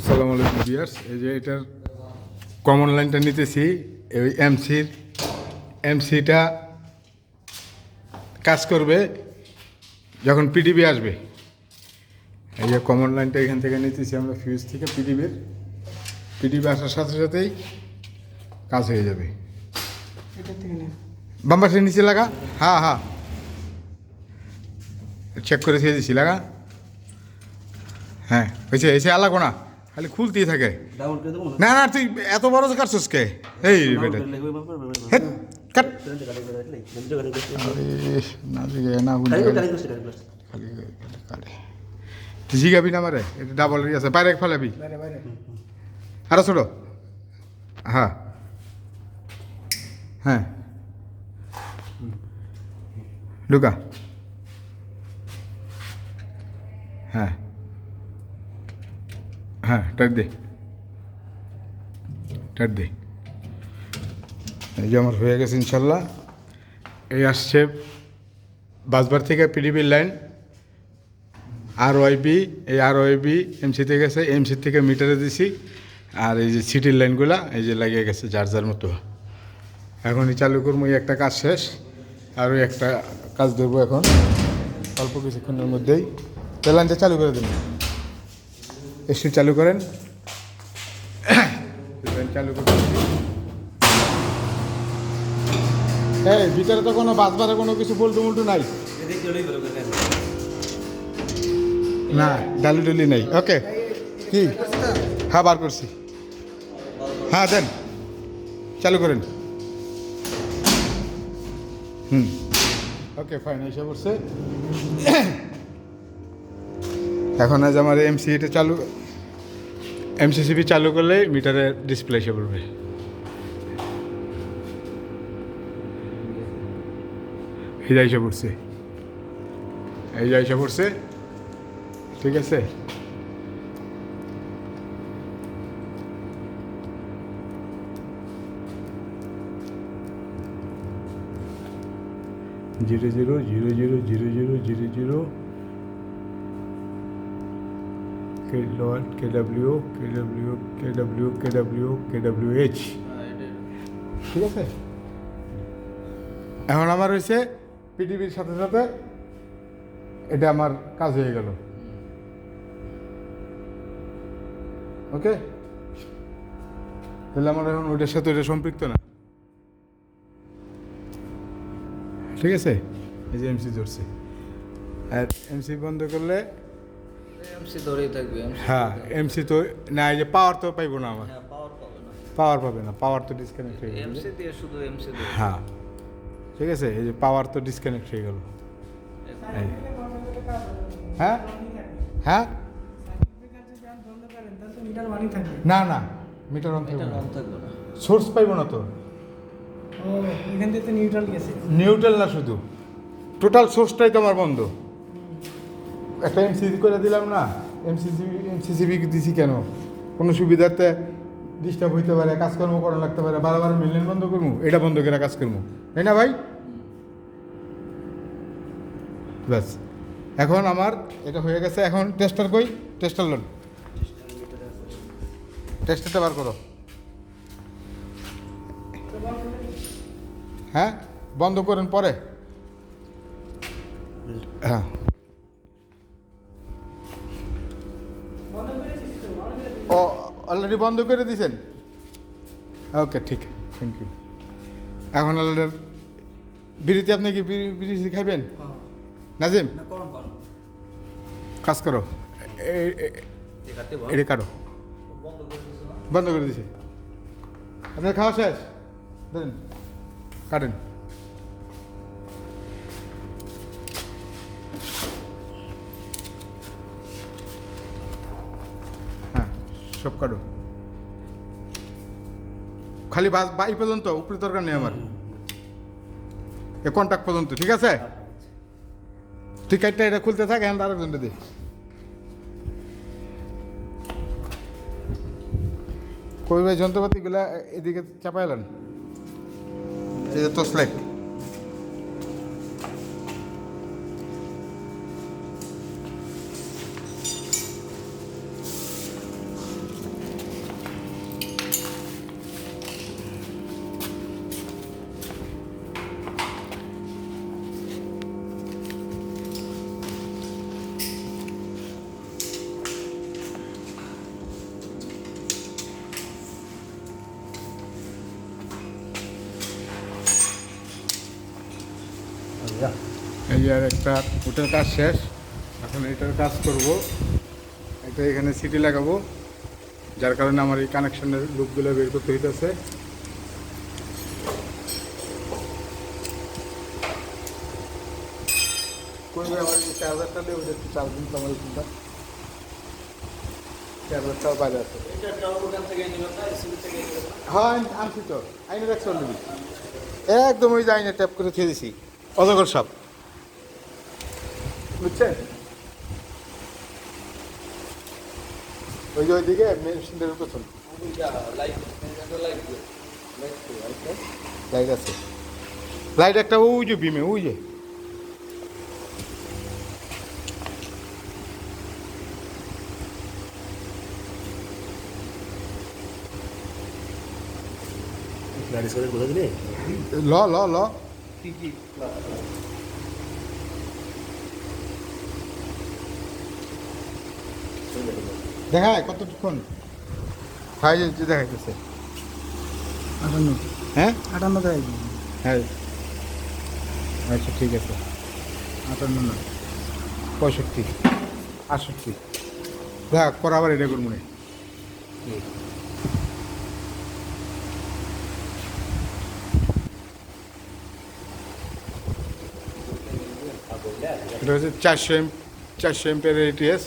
আসসালামু আলাইকুম বিয়ার্স এই যে এটার কমন লাইনটা নিতেছি এই এমসির এমসিটা কাজ করবে যখন পিডিবি আসবে। এই যে কমন লাইনটা এখান থেকে নিতেছি আমরা ফিউজ থেকে পিডিবির পিডিবি আসার সাথে সাথেই কাজ হয়ে যাবে। বাম্বাসের নিচে লাগা? হ্যাঁ হ্যাঁ। চেক করে দিয়ে দিছি লাগা? হ্যাঁ হয়েছে এসে আলাগো না। খালি খুলতেই থাকে। ডাউন করে দেবো না? না তুই এত বড় কাটছিস কে? এই বেটা। কাট। না না খালি জিগাবি না মারে এটা ডাবল আছে বাইরে ফেলাবি। বাইরে বাইরে। আরও ছোট। হ্যাঁ। হ্যাঁ। ঢুকা হ্যাঁ। হ্যাঁ টাইট দে। টাইট দে। এই যে আমার হয়ে গেছে ইনশাল্লাহ। এই আসছে বাসবার থেকে পিডিবির লাইন আর ওয়াইবি এই আর ওয়াইবি এমসিতে গেছে এমসি থেকে মিটারে দিছি আর এই যে সিটির লাইনগুলা এই যে লাগিয়ে গেছে যার যার মতো। এখনই চালু করব এই একটা কাজ শেষ আর ওই একটা কাজ ধরবো এখন অল্প কিছুক্ষণের মধ্যেই। তো চালু করে দেবেন এসি চালু করেন। চালু এই ভিতরে তো কোনো বাসবারে কোনো কিছু বলটু মুলটু নাই? না ডালি ডুলি নেই। ওকে কি? হ্যাঁ বার করছি। হ্যাঁ দেন। চালু করেন। হুম। ওকে ফাইন এসে পড়ছে। এখন আজ আমার এমসি এটা চালু এমসিসিবি চালু করলে মিটারে ডিসপ্লে এসে পড়বে। এই পড়ছে। এই পড়ছে। ঠিক আছে? Zero zero zero zero zero zero zero zero. K lot K W K W K W K W K W H ঠিক আছে? এখন আমার হয়েছে পিডিবির সাথে সাথে এটা আমার কাজ হয়ে গেল। ওকে তাহলে আমার এখন ওইটার সাথে ওইটা সম্পৃক্ত না। ঠিক আছে? এই যে এমসি ধরছে। আর এমসি বন্ধ করলে এমসি ধরেই থাকবে হ্যাঁ এমসি তো না এই যে পাওয়ার তো পাইবো না আমার হ্যাঁ পাওয়ার পাবে না। পাওয়ার পাবে না পাওয়ার তো ডিসকানেক্ট হয়ে গেল। এমসি দিয়ে শুধু এমসি হ্যাঁ। ঠিক আছে এই যে পাওয়ার তো ডিসকানেক্ট হয়ে গেল। হ্যাঁ? হ্যাঁ? মিটার ওয়ানই না না মিটার অন থাকবে না। অন থাকবে না। সোর্স পাইবো না তো। ও এখান থেকে তো নিউট্রাল নিউট্রাল না শুধু। টোটাল সোর্সটাই তোমার বন্ধ। একটা এমসিসি করে দিলাম না এমসিসি এমসিসিবি দিছি কেন? কোনো সুবিধাতে ডিস্টার্ব হইতে পারে, কাজকর্ম করা লাগতে পারে, বারবার মিললেন বন্ধ করব এটা বন্ধ করে কাজ করব তাই না ভাই? ব্যাস। এখন আমার এটা হয়ে গেছে, এখন টেস্টার কই? টেস্টার লোন টেস্টারটা বার করো। হ্যাঁ? বন্ধ করেন পরে। হ্যাঁ। অলরেডি বন্ধ করে দিয়েছেন ওকে ঠিক থ্যাংক ইউ এখন অলরেডি বিড়িতে আপনি কি বিড়ি খাইবেন? নাজিম? না করুন করুন। কাজ করো। এটা কাটো। বন্ধ করে দিছো বন্ধ করে দিছে। আপনার খাওয়া শেষ? ধরেন। কাটেন হ্যাঁ সব কাটো খালি বাস, বাই পর্যন্ত, উপরে দরকার নেই আমার। এ কন্ট্যাক্ট পর্যন্ত, ঠিক আছে? তুই কাটটা এটা খুলতে থাক, এখন আরেকজনটা দে। কই ভাই, যন্ত্রপাতিগুলা এদিকে চাপাইলেন? এই যে তোসলাইট এই আর একটা ওটার কাজ শেষ। এখন এটার কাজ করব। এটা এখানে সিটি লাগাবো। যার কারণে আমার এই কানেকশনের লুপগুলো বের করতে হইতেছে। করবে আমার যে চার্জারটা দেবে ওটা একটু চার্জ দিন আমার চার্জারটাও আছে। হ্যাঁ আনছি তো। আইনে রাখছি অলরেডি। একদম ওই যে আইনে ট্যাপ করে থুয়ে দিছি। অজগর সাপ। বুঝছেন? ওই যে ওইদিকে মেশিনের পেছন। লাইট আছে। লাইট একটা ওই যে বিমে ওই যে। ল ল কোথা ল ল ল দেখায় কতক্ষণ যে দেখাইতেছে। আটান্ন। হ্যাঁ? আটান্ন দেয় হ্যাঁ। আচ্ছা ঠিক আছে। আটান্ন না। পঁয়ষট্টি। আটষট্টি। দেখ পর আবার এটা করব না। এটা হচ্ছে চারশো এম চারশো এমপের এটিএস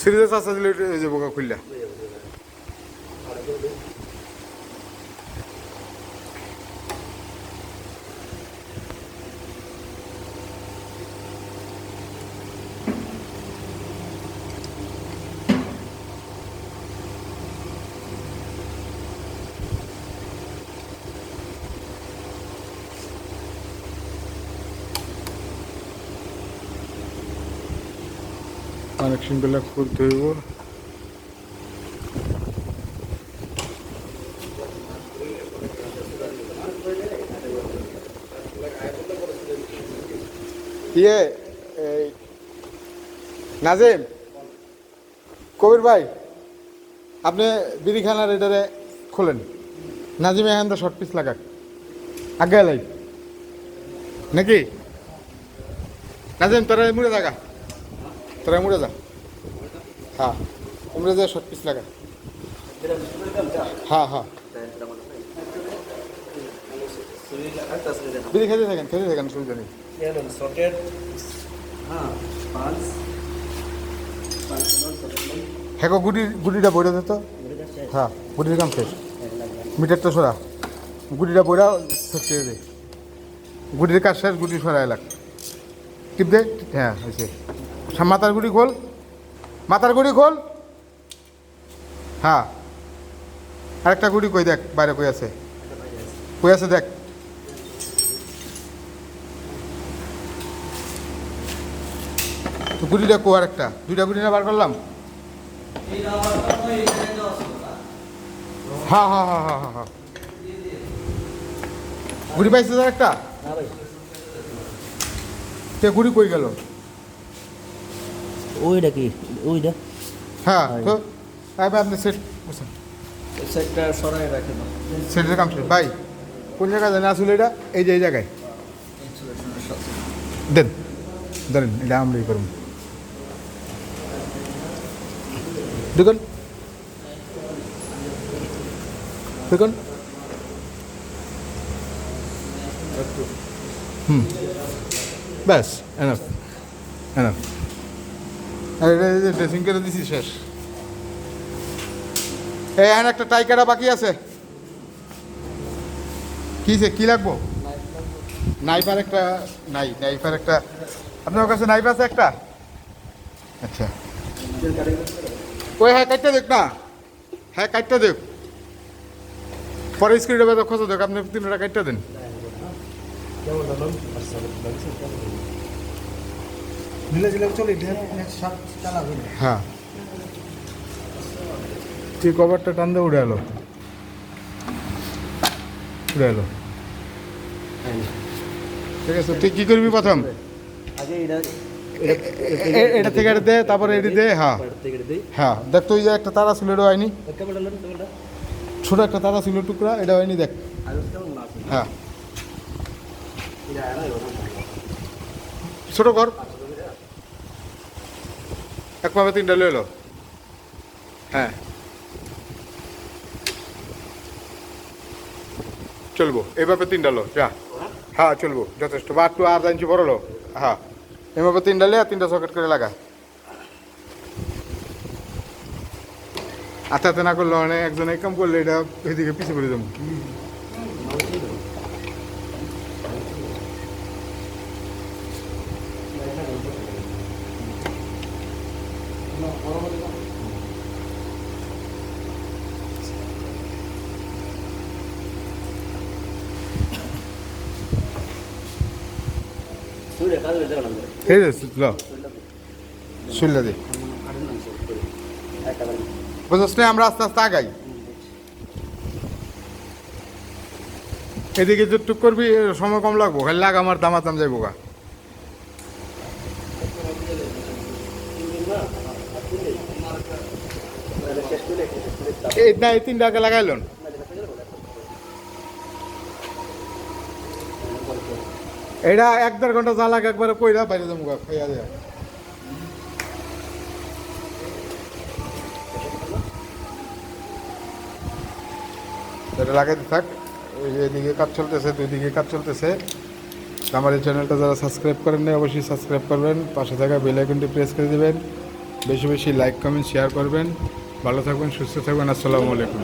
সিরিয়াস আসা দিলে ওই যে বোকা খুললা। কানেকশনগুলো খুলতে হইব ইয়ে নাজিম, কবির ভাই, আপনি বিড়িখানার এটারে খোলেন। নাজিম এখান শর্ট পিস লাগাক। আগে নাকি? নাজিম, তোরা মুড়ে থাকা তোরা মুড়ে যা। হ্যাঁ মুড়ে যা শর্ট পিস লাগা হ্যাঁ হ্যাঁ। বিড়ি খেতে থাকেন খেতে থাকেন সুবিধা নেই। হ্যাঁ গো, গুটি গুটিটা বইটা দে তো। হ্যাঁ গুটির কাম শেষ। মিটারটা সরা। গুটিটা বইরা করে দে। গুটির কাজ শেষ গুটি সরা এলাক টিপ দে। হ্যাঁ হয়েছে মাথার গুড়ি খোল। মাথার গুড়ি খোল। হ্যাঁ। আরেকটা গুটি কই দেখ, বাইরে কই আছে? কই আছে দেখ। তো গুটিটা কো আরেকটা। দুইটা গুটি না বার করলাম? হ্যাঁ হ্যাঁ হ্যাঁ হ্যাঁ হ্যাঁ হ্যাঁ। গুড়ি পাইছে একটা গুড়ি কই গেল? ওইটা কি? ওইটা? হ্যাঁ তো এবার আপনি সেট বসেন। সেটটা সরাই রাখে না সেটের কাম শেষ। ভাই কোন জায়গায় জানে আসলে এটা? এই যে এই জায়গায়। দেন ধরেন এটা আমরাই করুন দেখুন। দেখুন। হুম। ব্যাস এনাফ এনাফ আর এটা ড্রেসিং করে দিছি, শেষ। এই এখন একটা টাইকারা বাকি আছে। কিসে কি লাগবো? নাইফার একটা, নাই নাইফার একটা। আপনার কাছে নাইফ আছে একটা? আচ্ছা। ওই হ্যাঁ কাটতে দেখ না। হ্যাঁ কাটতে দেখ। পরে স্ক্রিনে বেদা খোঁজো দেখ, আপনি তিনটা কাটতে দেন। মিলে জিলে চলে হ্যাঁ। তুই কভারটা টান দিয়ে উড়ে এলো। উড়ে এলো। ঠিক আছে তুই কি করবি প্রথম? এটা থেকে এটা দে তারপরে এটি দে হ্যাঁ। হ্যাঁ দেখ তুই যে একটা তারা ছিল এটা হয়নি। ছোট একটা তারা ছিল টুকরা এটা হয়নি দেখ। হ্যাঁ। ছোট কর এক পাবে তিনটা লয়ে এলো হ্যাঁ। চলবো এভাবে তিনটা লো, যা। হ্যাঁ চলবো, যথেষ্ট। বা একটু আর ইঞ্চি বড় লো। হ্যাঁ এভাবে তিনটা লে তিনটা সকেট করে লাগা। আচ্ছা না করল মানে একজন এক কাম করলে এটা এদিকে পিছিয়ে পড়ে যাব। এই শুনলে দি। বুঝছ আমরা আস্তে আস্তে আগাই। এদিকে যতটুক করবি সময় কম লাগবো। খালি লাগ, আমার দামা দাম যাইবো গা। এই, না, এই তিনটা আগে লাগাইলন। এটা এক দেড় ঘণ্টা লাগে একবারে কইরা বাইরে যাব খাইয়া দেয়া। এটা লাগাইতে থাক, ওই যে এদিকে কাজ চলতেছে, দুই দিকে কাজ চলতেছে। আমার এই চ্যানেলটা যারা সাবস্ক্রাইব করেন নাই, অবশ্যই সাবস্ক্রাইব করবেন, পাশে থাকা বেল আইকনটি প্রেস করে দেবেন। বেশি বেশি লাইক কমেন্ট শেয়ার করবেন। ভালো থাকবেন, সুস্থ থাকবেন, আসসালামু আলাইকুম।